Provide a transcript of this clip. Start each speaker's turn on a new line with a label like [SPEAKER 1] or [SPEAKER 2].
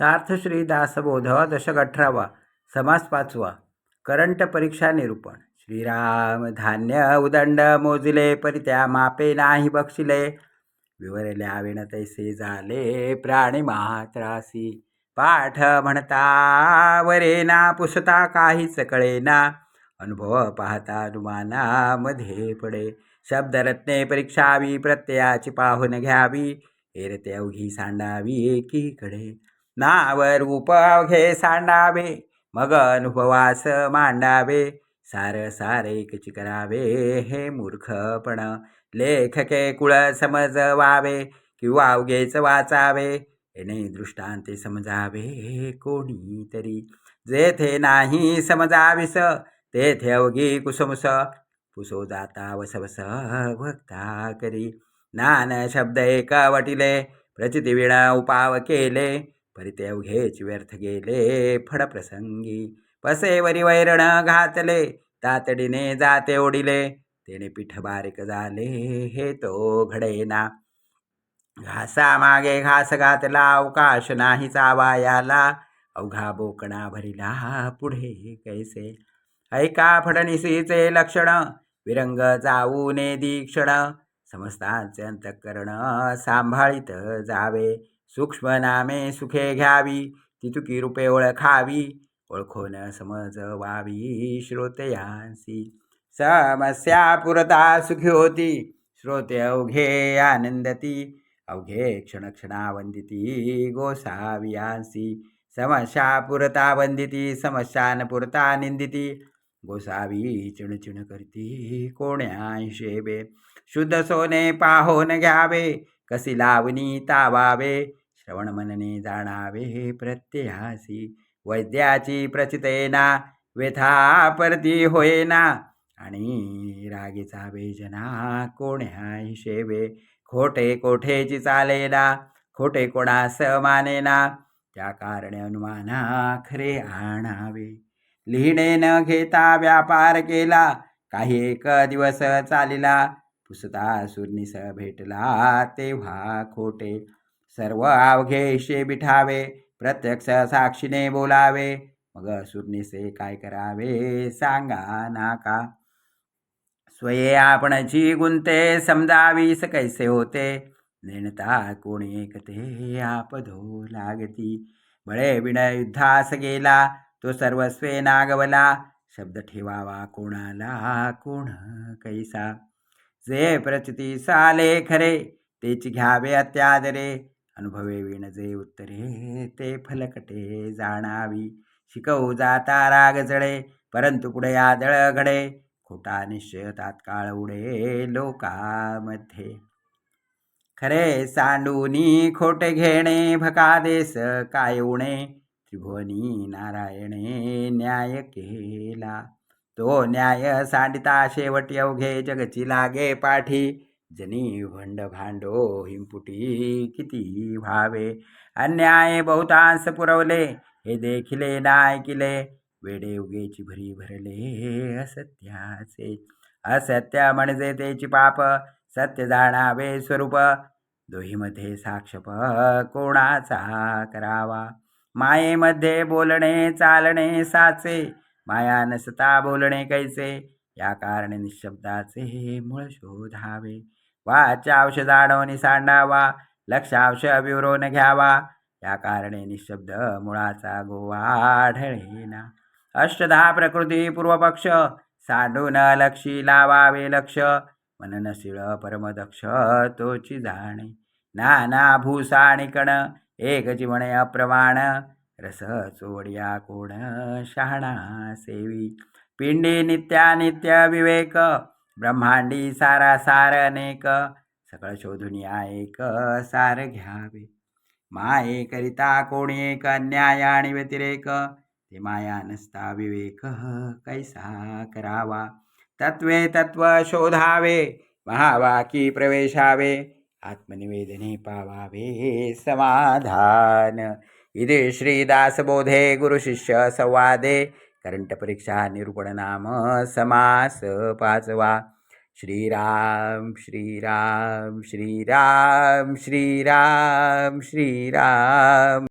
[SPEAKER 1] सार्थश्री दासबोध दशक अठरावा समास पाचवा करंट परीक्षा निरूपण श्रीराम धान्य उदंड मोजिले परित्या मापे नाही बक्षिले। विवरल्या विण तैसे झाले प्राणी मात्रासी। पाठ म्हणता वरेना पुसता काहीच कळेना। अनुभव पाहता अनुमानामध्ये पडे। शब्दरत्ने परीक्षावी प्रत्ययाची पाहून घ्यावी। एरते अवघी सांडावी एकीकडे। नावर रूप घे सांडावे मग अनुभवास मांडावे. सार सारे एकची करावे हे मूर्खपण. लेखके कुळ समजवावे किंवा अवघेच वाचावे. येणे दृष्टांते समजावे कोणीतरी. जेथे नाही समजाविस तेथे अवघी कुसुमस. पुसो जाता वसवस वक्ता करी. नान शब्द एक वटिले प्रचितिविण उपाव केले. परिते अवघेच व्यर्थ गेले फडप्रसंगी पसेवरी वैरण घातले तातडीने जाते ओढिले. तेने पीठ बारीक झाले हे तो घडेना. घासा मागे घास घातला अवकाश नाही चावायाला. अवघा बोकणा भरिला पुढे कैसे? ऐका फडणीसीचे लक्षण विरंग जाऊ ने दीक्षण. समस्तांचे अंतःकरण सांभाळीत जावे. सूक्ष्म नामे सुखे घ्यावी तितुकी रूपे ओळखावी ओळखून समजवावी श्रोतयांसी समस्या पुरता सुखी होती श्रोते अवघे आनंदती अवघे क्षण क्षणा वंदिती गोसावियांसी समस्या पुरता वंदिती समस्यान पुरता निंदिती गोसावी चिणचिण करती कोण्या शेबे शुद्ध सोने पाहोन घ्यावे कसी लावणी तावावे श्रवण मनने जाणावे प्रत्ययासी वैद्याची प्रचितेना व्यथा परती होयना. आणि रागीचा वेजना कोण्या हिशेवे खोटे कोठेची चालेना? खोटे कोणास मानेना? त्या कारणे अनुमाना खरे आणावे. लिहिणे न घेता व्यापार केला काही एक दिवस चालिला. पुसता सुर्निस भेटला तेव्हा खोटे सर्व अवघे शे बिठावे प्रत्यक्ष साक्षीने बोलावे. मग सुर्निसे काय करावे सांगा नाका. स्वये आपणची गुंते समजावीस कैसे होते? नेणता कोणी एकते आपधो लागती. बळे विनय युद्धास गेला तो सर्वस्वे नागवला. शब्द ठेवावा कोणाला कोण कैसा? जे प्रचिती साले खरे तेच घ्यावे अत्यादरे. अनुभवे विणजे उत्तरे ते फलकटे जाणावी. शिकवू जाता राग जळे परंतु पुढे आदळ घडे. खोटा निश्चय तात्काळ उडे लोकामध्ये. खरे सांडूनी खोटे घेणे भकादेस काय उणे. त्रिभुवनी नारायणे न्याय केला. तो न्याय सांडिता शेवटी अवघे जगची लागे पाठी. जनी भंड भांडो हिंपुटी किती व्हावे अन्याय बहुतांश पुरवले हे देखिले नायकिले. वेडे उगेची भरी भरले असत्याचे. असत्य म्हणजे तेची पाप सत्य जाणावे स्वरूप. दोहीमध्ये साक्षप कोणाचा करावा? मायेमध्ये बोलणे चालणे साचे. माया नसता बोलणे कैसे? या कारणे निशब्दाचे मूळ शोधावे. वाचांश जाणवणी सांडावा लक्षांश विवरून घ्यावा. या कारणे निशब्द मुळाचा गोवा आढळेना अष्टधा प्रकृती पूर्वपक्ष सांडून लक्षी लावावे लक्ष. मननशीळ परमदक्ष तोची जाणे. नाना भूसाणिकण एक जीवने अप्रमाण. रस चोडिया कोण शहाणा सेवी. पिंडी नित्यानित्य विवेक ब्रह्मांडी सारा सार अनेक सगळं शोधून या एक सार घ्यावे. माये करिता कोणी एक अन्याय आणि व्यतिरेक ते माया नसता विवेक कैसा करावा? तत्वे तत्व शोधावे महावाकी प्रवेशावे आत्मनिवेदने पावावे समाधान. इथे श्रीदासबोधे गुरुशिष्य संवादे करंट परीक्षा निरूपण नाम समास पाचवा. श्रीराम श्रीराम श्रीराम श्रीराम श्रीराम.